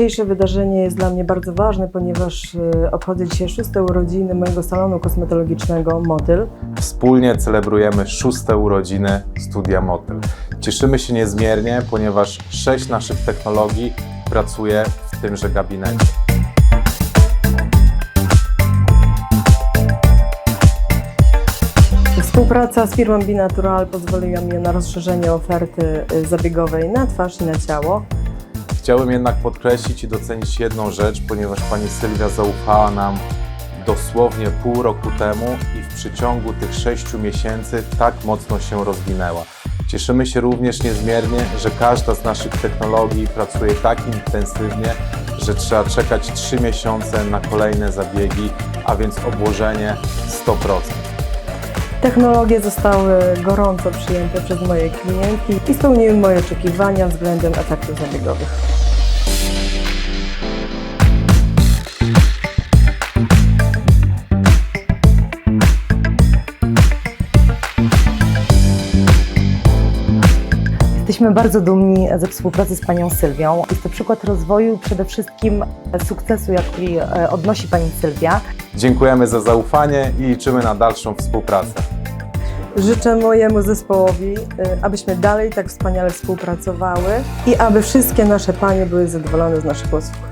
Dzisiejsze wydarzenie jest dla mnie bardzo ważne, ponieważ e, obchodzę dzisiaj szóste urodziny mojego salonu kosmetologicznego Motyl. Wspólnie celebrujemy szóste urodziny Studia Motyl. Cieszymy się niezmiernie, ponieważ sześć naszych technologii pracuje w tymże gabinecie. Współpraca z firmą Binatural pozwoliła mi na rozszerzenie oferty e, zabiegowej na twarz i na ciało. Chciałbym jednak podkreślić i docenić jedną rzecz, ponieważ pani Sylwia zaufała nam dosłownie pół roku temu i w przeciągu tych sześciu miesięcy tak mocno się rozwinęła. Cieszymy się również niezmiernie, że każda z naszych technologii pracuje tak intensywnie, że trzeba czekać 3 miesiące na kolejne zabiegi, a więc obłożenie 100%. Technologie zostały gorąco przyjęte przez moje klientki i spełniły moje oczekiwania względem efektów zabiegowych. Jesteśmy bardzo dumni ze współpracy z panią Sylwią. Jest to przykład rozwoju, przede wszystkim sukcesu, jaki e, odnosi pani Sylwia. Dziękujemy za zaufanie i liczymy na dalszą współpracę. Życzę mojemu zespołowi, y, abyśmy dalej tak wspaniale współpracowały i aby wszystkie nasze panie były zadowolone z naszych usług.